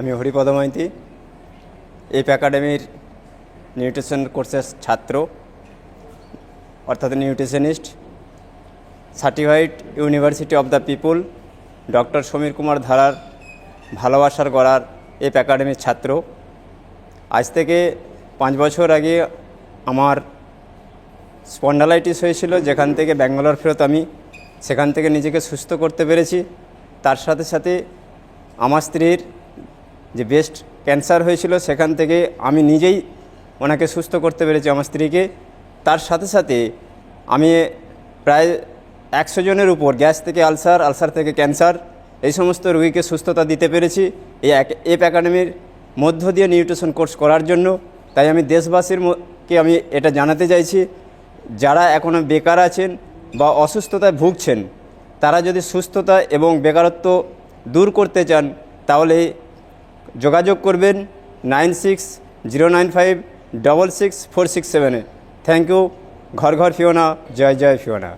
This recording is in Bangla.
আমি হরিপদ মাইতি এপ একাডেমির নিউট্রিশন কোর্সের ছাত্র, অর্থাৎ nutritionist certified university of the people doctor Samir Kumar ধারার ভালোবাসার গড়ার এপ একাডেমির ছাত্র। আজ থেকে পাঁচ বছর আগে আমার স্পন্ডালাইটিস হয়েছিল, যেখান থেকে ব্যাঙ্গালোর ফেরত আমি, সেখান থেকে নিজেকে সুস্থ করতে পেরেছি। তার সাথে সাথে আমার স্ত্রীর যে বেস্ট ক্যান্সার হয়েছিল সেখান থেকে আমি নিজেই ওনাকে সুস্থ করতে পেরেছি আমার স্ত্রীকে। তার সাথে সাথে আমি প্রায় একশো জনের উপর গ্যাস থেকে আলসার আলসার থেকে ক্যান্সার এই সমস্ত রুগীকে সুস্থতা দিতে পেরেছি এই এপ একাডেমির মধ্য দিয়ে নিউট্রিশন কোর্স করার জন্য। তাই আমি দেশবাসীর ম- কে আমি এটা জানাতে চাইছি, যারা এখনও বেকার আছেন বা অসুস্থতায় ভুগছেন, তারা যদি সুস্থতা এবং বেকারত্ব দূর করতে চান, তাহলে যোগাযোগ করবেন nine six zero nine five double six four six সেভেনে। Thank you. ঘর ঘর ফিওনা। জয় জয় ফিওনা।